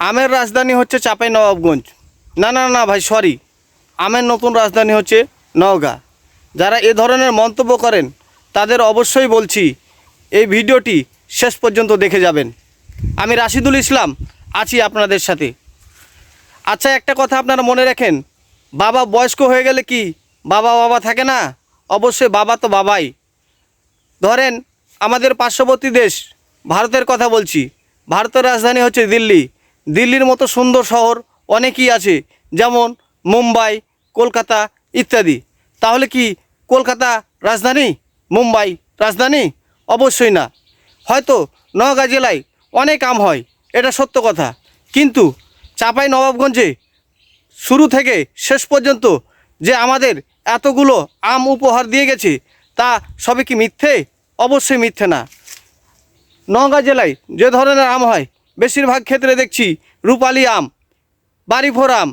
আমের রাজধানী হচ্ছে চাপাই নবাবগঞ্জ। না না না, ভাই সরি আমের নতুন রাজধানী হচ্ছে নওগাঁ। যারা এ ধরনের মন্তব্য করেন, তাদের অবশ্যই বলছি, এই ভিডিওটি শেষ পর্যন্ত দেখে যাবেন। আমি রাশিদুল ইসলাম, আছি আপনাদের সাথে। আচ্ছা একটা কথা আপনারা মনে রাখেন, বাবা বয়স্ক হয়ে গেলে কি বাবা বাবা থাকে না? অবশ্যই বাবা তো বাবাই। ধরেন, আমাদের পার্শ্ববর্তী দেশ, ভারতের কথা বলছি। ভারতের রাজধানী হচ্ছে দিল্লি। দিল্লির মতো সুন্দর শহর অনেকই আছে, যেমন মুম্বাই, কলকাতা ইত্যাদি। তাহলে কি কলকাতা রাজধানী, মুম্বাই রাজধানী? অবশ্যই না। হয়তো নওগাঁ জেলায় অনেক আম হয়, এটা সত্য কথা। কিন্তু চাপাই নবাবগঞ্জে শুরু থেকে শেষ পর্যন্ত যে আমাদের এতগুলো আম উপহার দিয়ে গেছে, তা সবই কি মিথ্যে? অবশ্যই মিথ্যে না। নওগাঁ জেলায় যে ধরনের আম হয় বেশিরভাগ ক্ষেত্রে দেখছি রূপালি আম বাড়িভোর আম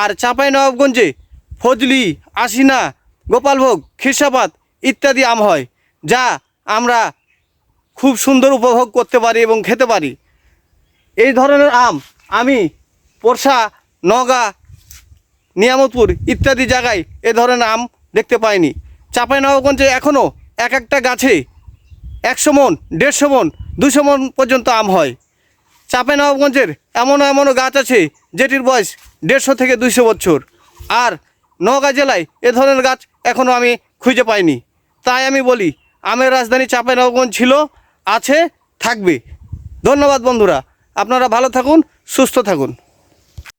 আর চাঁপাই নবাবগঞ্জে ফজলি, আশিনা, গোপালভোগ খিরসাপাত ইত্যাদি আম হয়, যা আমরা খুব সুন্দর উপভোগ করতে পারি এবং খেতে পারি। এই ধরনের আম আমি পোরশা নওগাঁ, নিয়ামতপুর ইত্যাদি জায়গায় এ ধরনের আম দেখতে পাইনি। চাঁপাইনবাবগঞ্জে এখনও এক একটা গাছে একশো মন, দেড়শো মন, দুশো মন পর্যন্ত আম হয়। চাঁপাইনবাবগঞ্জের এমনও এমনও গাছ আছে যেটির বয়স দেড়শো থেকে দুইশো বছর। আর নওগাঁ জেলায় এ ধরনের গাছ এখনও আমি খুঁজে পাইনি। তাই আমি বলি, আমের রাজধানী চাপে নবাবগঞ্জ ছিল, আছে, থাকবে। ধন্যবাদ বন্ধুরা, আপনারা ভালো থাকুন, সুস্থ থাকুন।